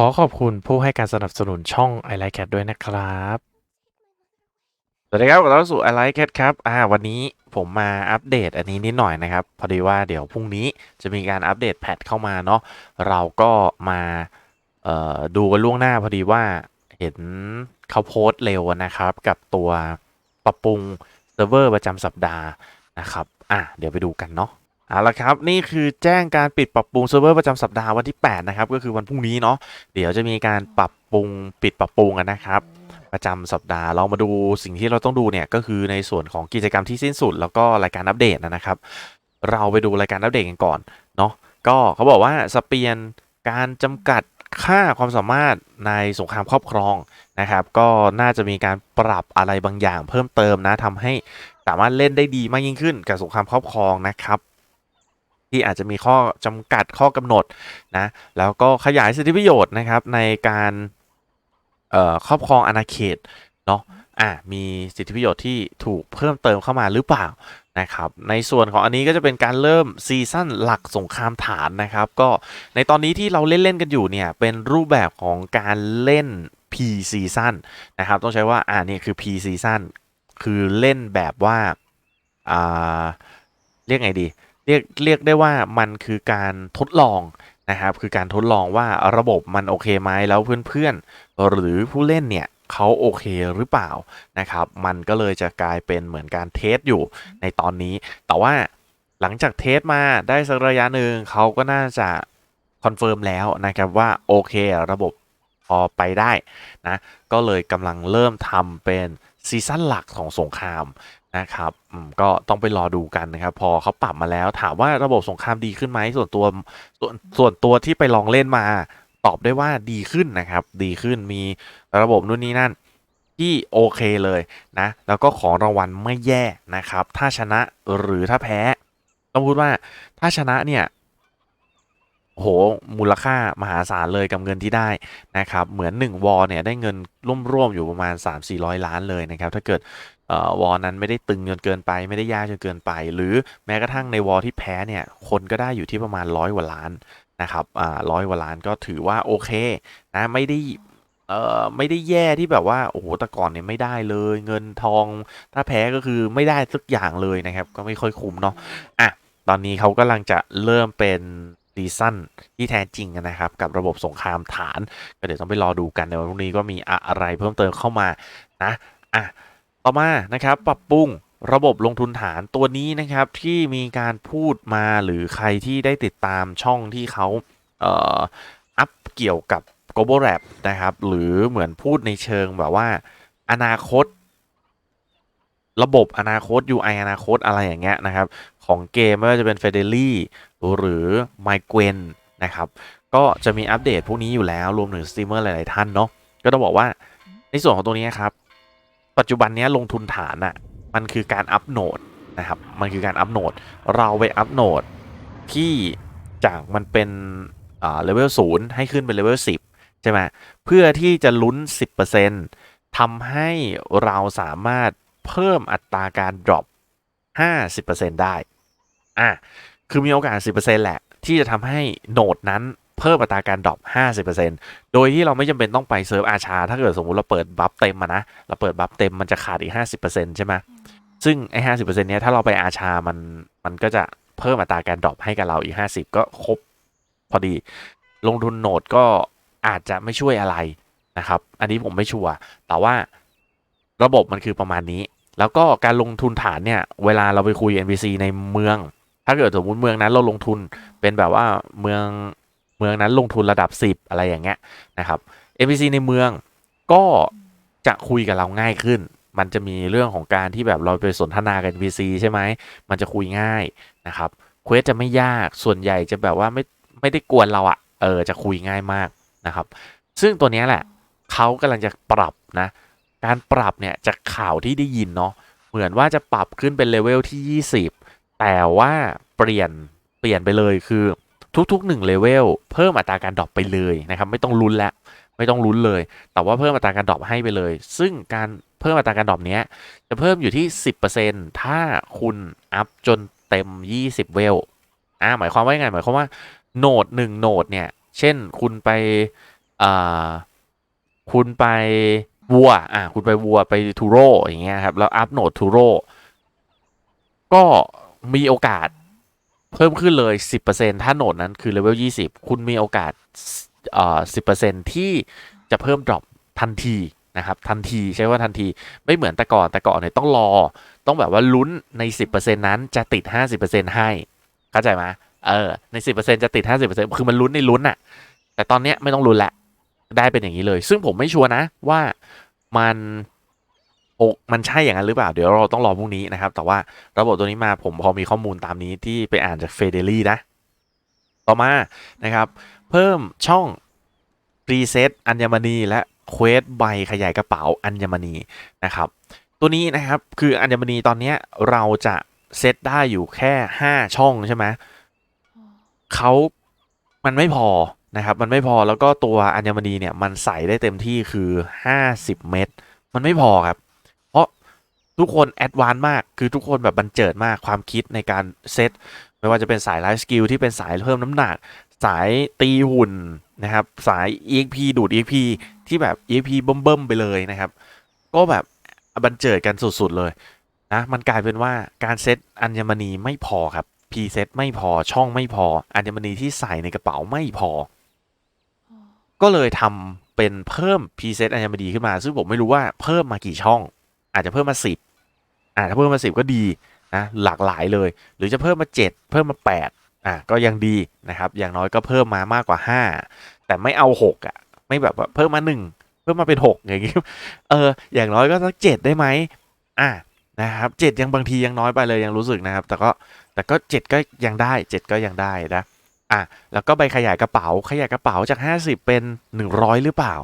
ขอขอบคุณผู้ให้การสนับสนุนช่อง i like cat ด้วยนะครับ สวัสดีครับขอต้อนรับสู่ i like cat ครับ อ่า วันนี้ผมมาอัปเดตอันนี้นิดหน่อยนะครับ พอดีว่าเดี๋ยวพรุ่งนี้จะมีการอัปเดตแพทเข้ามาเนาะ เราก็มาเอ่อดูกันล่วงหน้าพอดีว่าเห็นเขาโพสต์เร็วนะครับ กับตัวปรับปรุงเซิร์ฟเวอร์ประจำสัปดาห์นะครับ อะเดี๋ยวไปดูกันเนาะ เอาละครับ นี่คือแจ้งการปิดปรับปรุงเซิร์ฟเวอร์ประจำสัปดาห์วันที่ 8 นะครับ ก็คือวันพรุ่งนี้เนาะเดี๋ยวจะมีการปรับปรุงปิดปรับปรุงกันนะครับ ประจำสัปดาห์เรามาดูสิ่งที่เราต้องดูเนี่ยก็คือในส่วนของกิจกรรมที่สิ้นสุด แล้วก็รายการอัปเดตนะครับ เราไปดูรายการอัปเดตกันก่อนเนาะก็เขาบอกว่าสเปียนการจำกัดค่าความสามารถในสงครามครอบครองนะครับ ก็น่าจะมีการปรับอะไรบางอย่างเพิ่มเติมนะทำให้สามารถเล่นได้ดีมากยิ่งขึ้นกับสงครามครอบครองนะครับ ที่อาจจะมีข้อจำกัดข้อกำหนดนะแล้วก็ขยายสิทธิประโยชน์นะครับในการครอบครองอาณาเขตเนาะอะมีสิทธิประโยชน์ที่ถูกเพิ่มเติมเข้ามาหรือเปล่านะครับในส่วนของอันนี้ก็จะเป็นการเริ่มซีซั่นหลักสงครามฐานนะครับ ก็ในตอนนี้ที่เราเล่นเล่นๆกันอยู่เนี่ยเป็นรูปแบบของการเล่น P ซีซั่นนะครับต้องใช้ว่าอ่านี่คือ P ซีซั่นคือเล่นแบบว่าอ่าเรียกไงดี เรียกเรียกได้ว่ามันคือการทดลองนะครับ คือการทดลองว่าระบบมันโอเคไหมแล้วเพื่อนๆ หรือผู้เล่นเนี่ยเขาโอเคหรือเปล่านะครับ มันก็เลยจะกลายเป็นเหมือนการเทสอยู่ในตอนนี้ แต่ว่าหลังจากเทสมาได้สักระยะหนึ่งเขาก็น่าจะคอนเฟิร์มแล้วนะครับว่าโอเคระบบพอไปได้นะ ก็เลยกำลังเริ่มทำเป็นซีซั่นหลักของสงคราม นะครับอืมก็ต้องไปรอดูกันนะครับ พอเขาปรับมาแล้ว ถามว่าระบบสงครามดีขึ้นไหมส่วนตัวส่วนส่วนตัวที่ไปลองเล่นมา ตอบได้ว่าดีขึ้นนะครับ ดีขึ้นมีระบบนู่นนี่นั่น ที่โอเคเลยนะ แล้วก็ของรางวัลไม่แย่นะครับ ถ้าชนะหรือถ้าแพ้ ต้องพูดว่าถ้าชนะเนี่ยโหมูลค่ามหาศาลเลยกับเงินที่ได้นะครับ เหมือน 1 วอลเนี่ยได้เงินร่วมๆอยู่ประมาณ 3-400 ล้านเลยนะครับ ถ้าเกิด วอลนั้นไม่ได้ตึงจนเกินไป ไม่ได้ยากจนเกินไป หรือแม้กระทั่งในวอลที่แพ้เนี่ยคนก็ได้อยู่ที่ประมาณร้อยกว่าล้านนะครับอ่าร้อยกว่าล้านก็ถือว่าโอเคนะไม่ได้เอ่อไม่ได้แย่ที่แบบว่าโอ้โหแต่ก่อนเนี่ยไม่ได้เลย เงินทอง ถ้าแพ้ก็คือไม่ได้สักอย่างเลยนะครับ ก็ไม่ค่อยคุ้มเนาะอะตอนนี้เขากำลังจะเริ่มเป็นซีซั่นที่แท้จริงนะครับ กับระบบสงครามฐาน ก็เดี๋ยวต้องไปรอดูกันในวันพรุ่งนี้ก็มีอะไรเพิ่มเติมเข้ามานะอะ ต่อมานะครับปรับปรุงระบบลงทุนฐานตัวนี้นะครับที่มีการพูดมาหรือใครที่ได้ติดตามช่องที่เขาเอ่ออัพเกี่ยวกับ global rap นะครับ หรือเหมือนพูดในเชิงแบบว่า อนาคต ระบบอนาคต UI อนาคตอะไรอย่างเงี้ยนะครับ ของเกมไม่ว่าจะเป็น f e d e l y หรือ m i g r a n นะครับ ก็จะมีอัปเดตพวกนี้อยู่แล้วรวมถึงสตรีมเมอร์หลาย ๆ ท่านเนาะก็ต้องบอกว่าในส่วนของตัวนี้ครับ ปัจจุบันนี้ลงทุนฐานอะมันคือการอัพโหนดนะครับ มันคือการอัพโหนด เราไปอัพโหนดที่จากมันเป็นอ่าเลเวลศูนย์ให้ขึ้นเป็นเลเวลสิบใช่ไหมเพื่อที่จะลุ้น 10%ทำให้เราสามารถเพิ่มอัตราการ drop 50%ได้ อะ คือมีโอกาส 10%แหละ ที่จะทำให้โหนดนั้น เพิ่มอัตราการดรอป50%โดยที่เราไม่จำเป็นต้องไปเซิร์ฟอาชา ถ้าเกิดสมมุติเราเปิดบัฟเต็มมานะ เราเปิดบัฟเต็มมันจะขาดอีก 50%ใช่ไหมซึ่งไอ้50%เนี้ยถ้าเราไปอาชา มัน มันก็จะเพิ่มอัตราการดรอปให้กับเราอีก50ก็ครบพอดี ลงทุนโหนดก็อาจจะไม่ช่วยอะไรนะครับ อันนี้ผมไม่ชัวร์ แต่ว่าระบบมันคือประมาณนี้ แล้วก็การลงทุนฐานเนี่ย เวลาเราไปคุย NPC ในเมือง ถ้าเกิดสมมติเมืองนั้นเราลงทุนเป็นแบบว่าเมือง เมืองนั้นลงทุนระดับ 10 อะไรอย่างเงี้ยนะครับ NPC ในเมืองก็จะคุยกับเราง่ายขึ้น มันจะมีเรื่องของการที่แบบเราไปสนทนากับ NPC ใช่ไหม มันจะคุยง่ายนะครับเควสจะไม่ยากส่วนใหญ่จะแบบว่าไม่ไม่ได้กวนเราอะ่ะเออจะคุยง่ายมากนะครับ ซึ่งตัวนี้แหละเขากำลังจะปรับนะ การปรับเนี่ยจากข่าวที่ได้ยินเนาะเหมือนว่าจะปรับขึ้นเป็นเลเวลที่ 20 แต่ว่าเปลี่ยนเปลี่ยนไปเลยคือ ทุกๆ1เลเวลเพิ่มอัตราการดรอปไปเลยนะครับไม่ต้องลุ้นแล้วไม่ต้องลุ้นเลย แต่ว่าเพิ่มอัตราการดรอปให้ไปเลย ซึ่งการเพิ่มอัตราการดรอปเนี้ยจะเพิ่มอยู่ที่ 10%ถ้าคุณอัพจนเต็ม 20 เวลอ่าหมายความว่ายังไงหมายความว่าโหนด1โหนดเนี่ยเช่นคุณไปอ่าคุณไปวัวอ่าคุณไปวัวไปทูโรอย่างเงี้ยครับแล้วอัพโหนดทูโรก็มีโอกาส เพิ่มขึ้นเลย 10%ถ้าโหนดนั้นคือเลเวล20 คุณมีโอกาสเอ่อ10%ที่จะเพิ่มดรอปทันทีนะครับ ทันทีใช้ว่าทันทีไม่เหมือนแต่ก่อนแต่ก่อนเนี่ยต้องรอ ต้องแบบว่าลุ้นใน 10%นั้นจะติด 50%ให้ เข้าใจไหมเออใน 10%จะติด 50%คือมันลุ้นในลุ้นอะแต่ตอนเนี้ยไม่ต้องลุ้นละได้เป็นอย่างนี้เลย ซึ่งผมไม่ชัวร์นะว่ามัน โอ้มันใช่อย่างนั้นหรือเปล่า เดี๋ยวเราต้องรอพรุ่งนี้นะครับ แต่ว่าระบบตัวนี้มาผมพอมีข้อมูลตามนี้ที่ไปอ่านจากเฟเดลี่นะ ต่อมานะครับ เพิ่มช่องรีเซ็ตอัญมณีและเควสใบขยายกระเป๋าอัญมณีนะครับ ตัวนี้นะครับคืออัญมณีตอนนี้เราจะเซตได้อยู่แค่ 5 ช่องใช่ไหมเขามันไม่พอนะครับ มันไม่พอแล้วก็ตัวอัญมณีเนี่ยมันใส่ได้เต็มที่คือ 50 เม็ดมันไม่พอครับ ทุกคนแอดวานมาก คือทุกคนแบบบันเจิดมากความคิดในการเซต ไม่ว่าจะเป็นสายไลฟ์สกิลที่เป็นสายเพิ่มน้ำหนัก สายตีหุ่นนะครับ สาย EXP ดูด EXP ที่แบบ EXP เบิ่มๆไปเลยนะครับ ก็แบบบันเจิดกันสุดๆเลยนะมันกลายเป็นว่าการเซตอัญมณีไม่พอครับพรีเซตไม่พอช่องไม่พอ อัญมณีที่ใส่ในกระเป๋าไม่พอ ก็เลยทำเป็นเพิ่มพรีเซตอัญมณีขึ้นมา ซึ่งผมไม่รู้ว่าเพิ่มมากี่ช่อง อาจจะเพิ่มมาสิบ อ่าถ้าเพิ่มมาสิบก็ดีนะหลากหลายเลย หรือจะเพิ่มมาเจ็ดเพิ่มมาแปดอะก็ยังดีนะครับอย่างน้อยก็เพิ่มมามากกว่าห้าแต่ไม่เอาหกอะไม่แบบว่าเพิ่มมาหนึ่งเพิ่มมาเป็นหกอย่างงี้เอออย่างน้อยก็สักเจ็ดได้ไหมอะนะครับเจ็ดยังบางทียังน้อยไปเลยยังรู้สึกนะครับ แต่ก็แต่ก็เจ็ดก็ยังได้เจ็ดก็ยังได้นะอะแล้วก็ใบขยายกระเป๋าขยายกระเป๋าจาก 50 เป็น 100 หรือเปล่า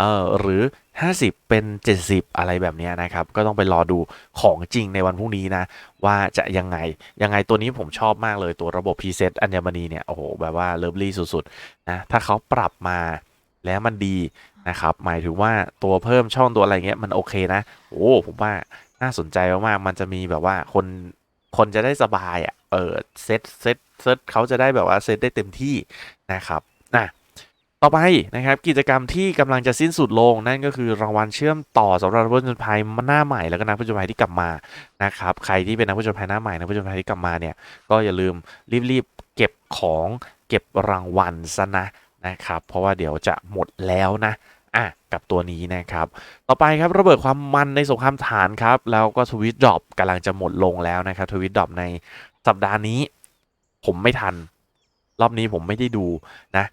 เออหรือ 50 เป็น 70 อะไรแบบนี้นะครับ ก็ต้องไปรอดูของจริงในวันพรุ่งนี้นะ ว่าจะยังไง ยังไงตัวนี้ผมชอบมากเลยตัวระบบพรีเซตอัญมณีเนี่ย โอ้โห แบบว่าเลิฟลี่สุดๆนะถ้าเขาปรับมาแล้วมันดีนะครับ หมายถึงว่าตัวเพิ่มช่องตัวอะไรเงี้ยมันโอเคนะ โอ้ผมว่าน่าสนใจมากๆมันจะมีแบบว่าคนคนจะได้สบายอะเออเซตเซตเซตเขาจะได้แบบว่าเซตได้เต็มที่นะครับนะ ต่อไปนะครับกิจกรรมที่กำลังจะสิ้นสุดลงนั่นก็คือรางวัลเชื่อมต่อสำหรับนักผจญภัยหน้าใหม่แล้วก็นักผจญภัยที่กลับมานะครับใครที่เป็นนักผจญภัยหน้าใหม่นักผจญภัยที่กลับมาเนี่ยก็อย่าลืมรีบๆเก็บของเก็บรางวัลซะนะนะครับเพราะว่าเดี๋ยวจะหมดแล้วนะอะกับตัวนี้นะครับ ต่อไปครับระเบิดความมันในสงครามฐานครับ แล้วก็ทวิตดรอปกำลังจะหมดลงแล้วนะครับทวิตดรอปในสัปดาห์นี้ ผมไม่ทัน รอบนี้ผมไม่ได้ดูนะ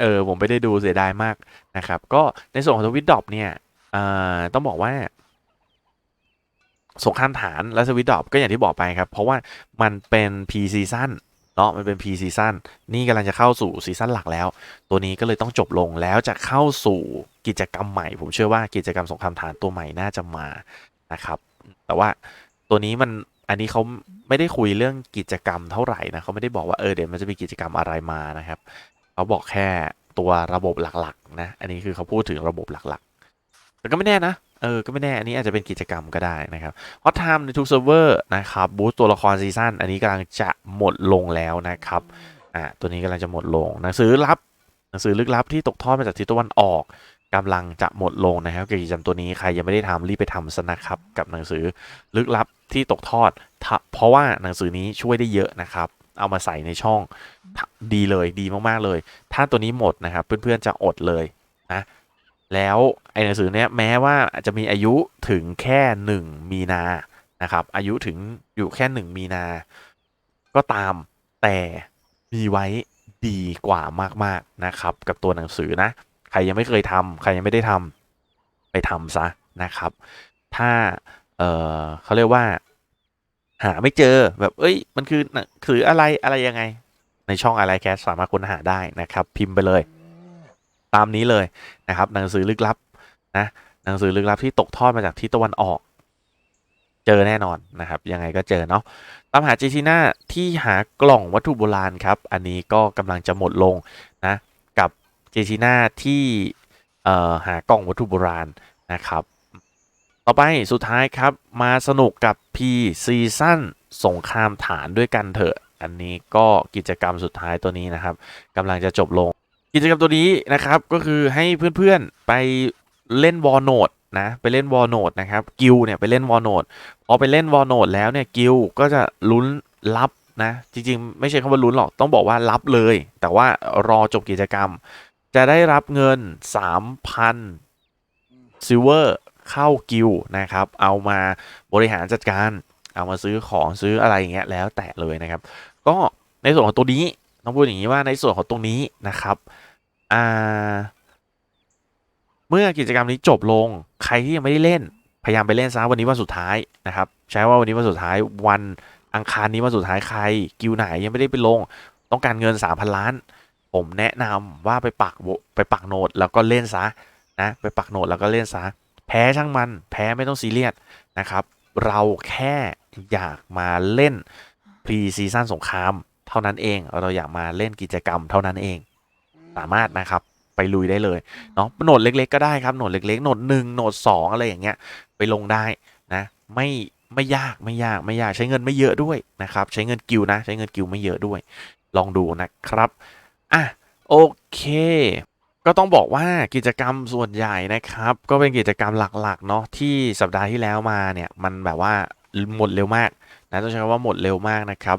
เออผมไม่ได้ดูเสียดายมากนะครับ ก็ในส่วนของทวิตดอปเนี่ยต้องบอกว่าสงครามฐานและสวิตดอปก็อย่างที่บอกไปครับ เพราะว่ามันเป็น P ซีซั่นเนาะมันเป็น P ซีซั่นนี่กำลังจะเข้าสู่ซีซั่นหลักแล้ว ตัวนี้ก็เลยต้องจบลงแล้วจะเข้าสู่กิจกรรมใหม่ ผมเชื่อว่ากิจกรรมสงครามฐานตัวใหม่น่าจะมานะครับ แต่ว่าตัวนี้มันอันนี้เขาไม่ได้คุยเรื่องกิจกรรมเท่าไหร่นะเขาไม่ได้บอกว่าเออเดี๋ยวมันจะมีกิจกรรมอะไรมานะครับ เขาบอกแค่ตัวระบบหลักๆ นะ อันนี้คือเขาพูดถึงระบบหลักๆ แต่ก็ไม่แน่นะ เออ ก็ไม่แน่ อันนี้อาจจะเป็นกิจกรรมก็ได้นะครับฮอตไทม์ในทุกเซิร์ฟเวอร์นะครับ บูสต์ตัวละครซีซั่น อันนี้กำลังจะหมดลงแล้วนะครับ อ่า ตัวนี้กำลังจะหมดลง หนังสือลับ หนังสือลึกลับที่ตกทอดมาจากทิศตะวันออกกำลังจะหมดลงนะครับกิจกรรมตัวนี้ใครยังไม่ได้ทำรีบไปทำซะนะครับ กับหนังสือลึกลับที่ตกทอด เพราะว่าหนังสือนี้ช่วยได้เยอะนะครับ เอามาใส่ในช่องทะดีเลยดีมากๆเลย ถ้าตัวนี้หมดนะครับเพื่อนๆจะอดเลยนะแล้วไอ้หนังสือเนี้ยแม้ว่าจะมีอายุถึงแค่หนึ่งมีนานะครับอายุถึงอยู่แค่หนึ่งมีนา ก็ตามแต่มีไว้ดีกว่ามากๆนะครับ กับตัวหนังสือนะ ใครยังไม่เคยทำใครยังไม่ได้ทำไปทำซะนะครับ ถ้าเออเขาเรียกว่า หาไม่เจอแบบ เอ้ย มันคือหนังสืออะไรอะไรยังไง ในช่องอะไรแคสสามารถค้นหาได้นะครับ พิมพ์ไปเลย ตามนี้เลยนะครับ หนังสือลึกลับนะหนังสือลึกลับที่ตกทอดมาจากทิศตะวันออก เจอแน่นอนนะครับ ยังไงก็เจอเนาะตามหาเจชิน่าที่หากล่องวัตถุโบราณครับ อันนี้ก็กำลังจะหมดลงนะกับเจชิน่าที่หากล่องวัตถุโบราณนะครับ ต่อไปสุดท้ายครับมาสนุกกับ P ซีซั่นสงครามฐานด้วยกันเถอะ อันนี้ก็กิจกรรมสุดท้ายตัวนี้นะครับกำลังจะจบลง กิจกรรมตัวนี้นะครับก็คือให้เพื่อนๆไปเล่นวอลโนดนะไปเล่นวอลโนดนะครับกิลเนี่ยไปเล่นวอลโนดพอไปเล่นวอลโนดแล้วเนี่ยกิลก็จะลุ้นรับนะจริงๆ ไม่ใช่คำว่าลุ้นหรอกต้องบอกว่ารับเลย แต่ว่ารอจบกิจกรรม จะได้รับเงิน 3,000ซิลเวอร์ เข้ากิลนะครับ เอามาบริหารจัดการ เอามาซื้อของซื้ออะไรอย่างเงี้ยแล้วแต่เลยนะครับ ก็ในส่วนของตัวนี้ต้องพูดอย่างนี้ว่าในส่วนของตรงนี้นะครับอ่าเมื่อกิจกรรมนี้จบลงใครที่ยังไม่ได้เล่น พยายามไปเล่นซะวันนี้วันสุดท้ายนะครับ ใช้ว่าวันนี้วันสุดท้ายวันอังคารนี้วันสุดท้ายใครกิวไหนยังไม่ได้ไปลง ต้องการเงิน 3,000 ล้าน ผมแนะนำว่าไปปักโบไปปักโนดแล้วก็เล่นซะนะไปปักโนดแล้วก็เล่นซะ พ้ช่างมัน แพ้ไม่ต้องซีเรียสนะครับ เราแค่อยากมาเล่นพรีซีซั่นสงคราม เท่านั้นเอง เราอยากมาเล่นกิจกรรมเท่านั้นเอง สามารถนะครับไปลุยได้เลยเนาะโหนดเล็ก ๆ ก็ได้ครับโหนดเล็ก ๆโหนดหนึ่งโหนดสองอะไรอย่างเงี้ยไปลงได้นะ ไม่ไม่ยากไม่ยากไม่ยากใช้เงินไม่เยอะด้วยนะครับ ใช้เงินกิวนะ ใช้เงินกิวไม่เยอะด้วย ลองดูนะครับ อะ โอเค ก็ต้องบอกว่ากิจกรรมส่วนใหญ่นะครับ ก็เป็นกิจกรรมหลักๆเนาะที่สัปดาห์ที่แล้วมาเนี่ยมันแบบว่าหมดเร็วมากนะต้องใช้คำว่าหมดเร็วมากนะครับ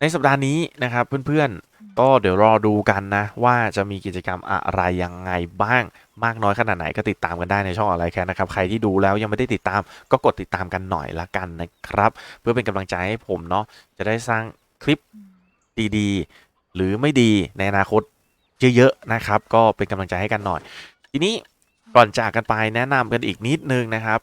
ในสัปดาห์นี้นะครับเพื่อนๆก็เดี๋ยวรอดูกันนะ ว่าจะมีกิจกรรมอะไรยังไงบ้าง มากน้อยขนาดไหนก็ติดตามกันได้ในช่องอะไรแค่นะครับ ใครที่ดูแล้วยังไม่ได้ติดตาม ก็กดติดตามกันหน่อยละกันนะครับ เพื่อเป็นกำลังใจให้ผมเนาะจะได้สร้างคลิปดีๆ หรือไม่ดีในอนาคต เยอะๆนะครับ ก็เป็นกำลังใจให้กันหน่อย ทีนี้ก่อนจากกันไปแนะนำกันอีกนิดนึงนะครับ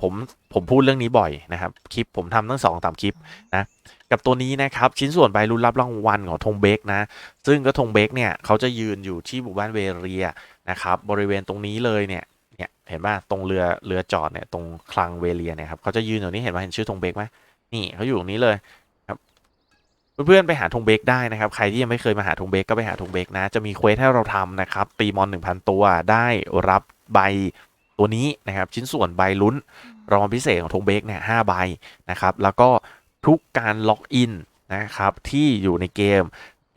ผมผมพูดเรื่องนี้บ่อยนะครับ คลิปผมทำทั้งสองสามคลิปนะกับตัวนี้นะครับ ชิ้นส่วนใบรุ่นรับรางวัลของธงเบกนะ ซึ่งก็ธงเบกเนี่ยเขาจะยืนอยู่ที่หมู่บ้านเวเรียนะครับ บริเวณตรงนี้เลยเนี่ยเนี่ยเห็นป่ะตรงเรือเรือจอดเนี่ยตรงคลังเวเรียเนี่ยครับเขาจะยืนอยู่นี้เห็นป่ะเห็นชื่อธงเบกไหมนี่เขาอยู่ตรงนี้เลย เพื่อนๆไปหาธงเบกได้นะครับ ใครที่ยังไม่เคยมาหาธงเบกก็ไปหาธงเบกนะ จะมีเควสให้เราทำนะครับ ตีมอน 1,000 ตัวได้รับใบตัวนี้นะครับ ชิ้นส่วนใบลุ้นรางวัลพิเศษของธงเบกเนี่ยห้าใบนะครับ แล้วก็ทุกการล็อกอินนะครับที่อยู่ในเกม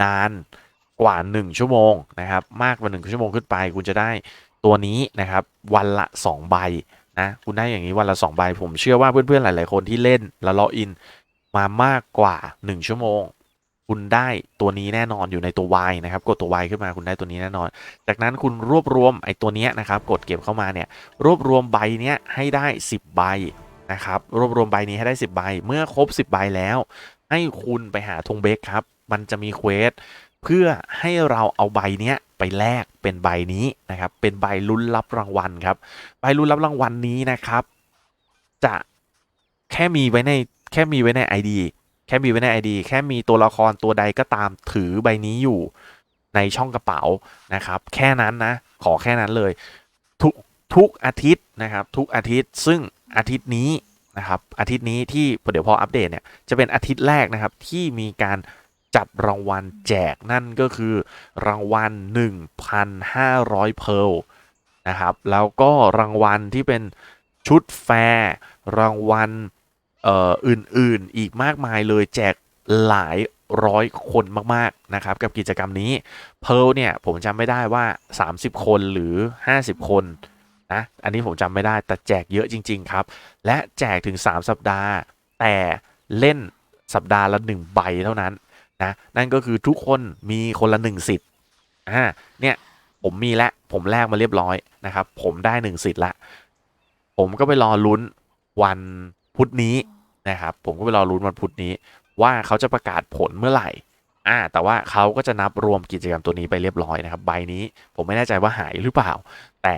นานกว่า 1 ชั่วโมงนะครับ มากกว่า 1 ชั่วโมงขึ้นไป คุณจะได้ตัวนี้นะครับ วันละ 2 ใบนะคุณได้อย่างนี้วันละ 2 ใบ ผมเชื่อว่าเพื่อนๆหลาย ๆ คนที่เล่นแล้วล็อกอิน มามากกว่า 1 ชั่วโมง คุณได้ตัวนี้แน่นอนอยู่ในตัว Y นะครับ กดตัว Y ขึ้นมาคุณได้ตัวนี้แน่นอน จากนั้นคุณรวบรวมไอ้ตัวเนี้ยนะครับ กดเก็บเข้ามาเนี่ย รวบรวมใบเนี้ยให้ได้ 10 ใบนะครับ รวบรวมใบนี้ให้ได้ 10 ใบ เมื่อครบ 10 ใบแล้ว ให้คุณไปหาธงเบกครับ มันจะมีเควสเพื่อให้เราเอาใบเนี้ยไปแลกเป็นใบนี้นะครับ เป็นใบลุ้นรับรางวัลครับ ใบลุ้นรับรางวัลนี้นะครับ จะแค่มีไว้ใน แค่มีไว้ใน ID แค่มีไว้ใน ID แค่มีตัวละครตัวใดก็ตามถือใบนี้อยู่ในช่องกระเป๋านะครับ แค่นั้นนะ ขอแค่นั้นเลย ทุกทุกอาทิตย์นะครับ ทุกอาทิตย์ซึ่งอาทิตย์นี้นะครับ อาทิตย์นี้ที่เดี๋ยวพออัปเดตเนี่ยจะเป็นอาทิตย์แรกนะครับที่มีการจับรางวัลแจกนั่นก็คือรางวัล 1,500 เพลนะครับ แล้วก็รางวัลที่เป็นชุดแฟร์รางวัล อ่ออื่นๆอีกมากมายเลยแจกหลายร้อยคนมากๆนะครับกับกิจกรรมนี้เพลเนี่ยผมจำไม่ได้ว่า 30 คนหรือ 50 คนนะอันนี้ผมจำไม่ได้แต่แจกเยอะจริง ๆ ครับ และแจกถึง 3 สัปดาห์ แต่เล่นสัปดาห์ละ 1 ใบเท่านั้นนะนั่นก็คือทุกคนมีคนละ 1 สิทธิ์อ่าเนี่ยผมมีแล้วผมแลกมาเรียบร้อยนะครับ ผมได้ 1 สิทธิ์ละ ผมก็ไปรอลุ้นวัน พุธนี้นะครับ ผมก็ไปรอลุ้นวันพุธนี้ ว่าเขาจะประกาศผลเมื่อไหร่อ่าแต่ว่าเขาก็จะนับรวมกิจกรรมตัวนี้ไปเรียบร้อยนะครับ ใบนี้ผมไม่แน่ใจว่าหายหรือเปล่า แต่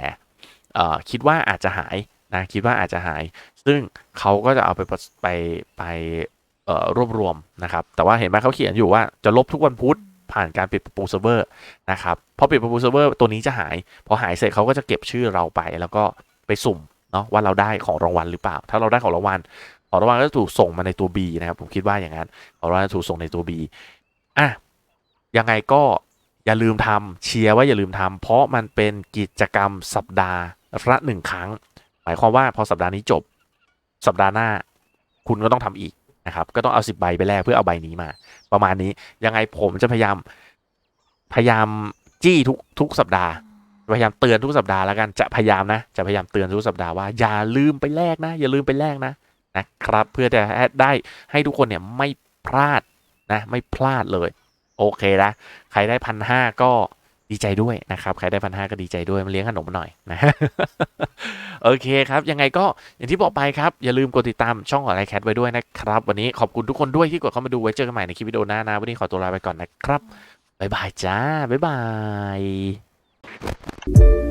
อ่อคิดว่าอาจจะหายนะคิดว่าอาจจะหาย ซึ่งเขาก็จะเอาไปไปไปเอ่อรวบรวมนะครับ แต่ว่าเห็นไหมเขาเขียนอยู่ว่าจะลบทุกวันพุธผ่านการปิดปรับปรุงเซิร์ฟเวอร์นะครับพอปิดปรับปรุงเซิร์ฟเวอร์ตัวนี้จะหาย พอหายเสร็จเขาก็จะเก็บชื่อเราไป แล้วก็ไปสุ่ม เนาะว่าเราได้ของรางวัลหรือเปล่า ถ้าเราได้ของรางวัลของรางวัลก็จะถูกส่งมาในตัว B นะครับผมคิดว่าอย่างนั้นของรางวัลจะถูกส่งในตัว B อะยังไงก็อย่าลืมทำเชียร์ว่าอย่าลืมทำเพราะมันเป็นกิจกรรมสัปดาห์ละหนึ่งครั้ง หมายความว่าพอสัปดาห์นี้จบ สัปดาห์หน้า คุณก็ต้องทำอีกนะครับ ก็ต้องเอาสิบใบไปแลกเพื่อเอาใบนี้มา ประมาณนี้ยังไงผมจะพยายามพยายามจี้ทุกทุกสัปดาห์ พยายามเตือนทุกสัปดาห์แล้วกันจะพยายามนะ จะพยายามเตือนทุกสัปดาห์ว่าอย่าลืมไปแลกนะ อย่าลืมไปแลกนะนะครับ เพื่อจะได้ให้ทุกคนเนี่ยไม่พลาดนะ ไม่พลาดเลย โอเคนะใครได้พันห้าก็ดีใจด้วยนะครับ ใครได้พันห้าก็ดีใจด้วยมาเลี้ยงขนมหน่อยนะ โอเคครับ ยังไงก็อย่างที่บอกไปครับ อย่าลืมกดติดตามช่องของไลแคทไว้ด้วยนะครับ วันนี้ขอบคุณทุกคนด้วยที่กดเข้ามาดูไว้เจอกันใหม่ในคลิปวิดีโอหน้านะ วันนี้ขอตัวลาไปก่อนนะครับบ๊ายบายจ้าบ๊ายบาย Thank you.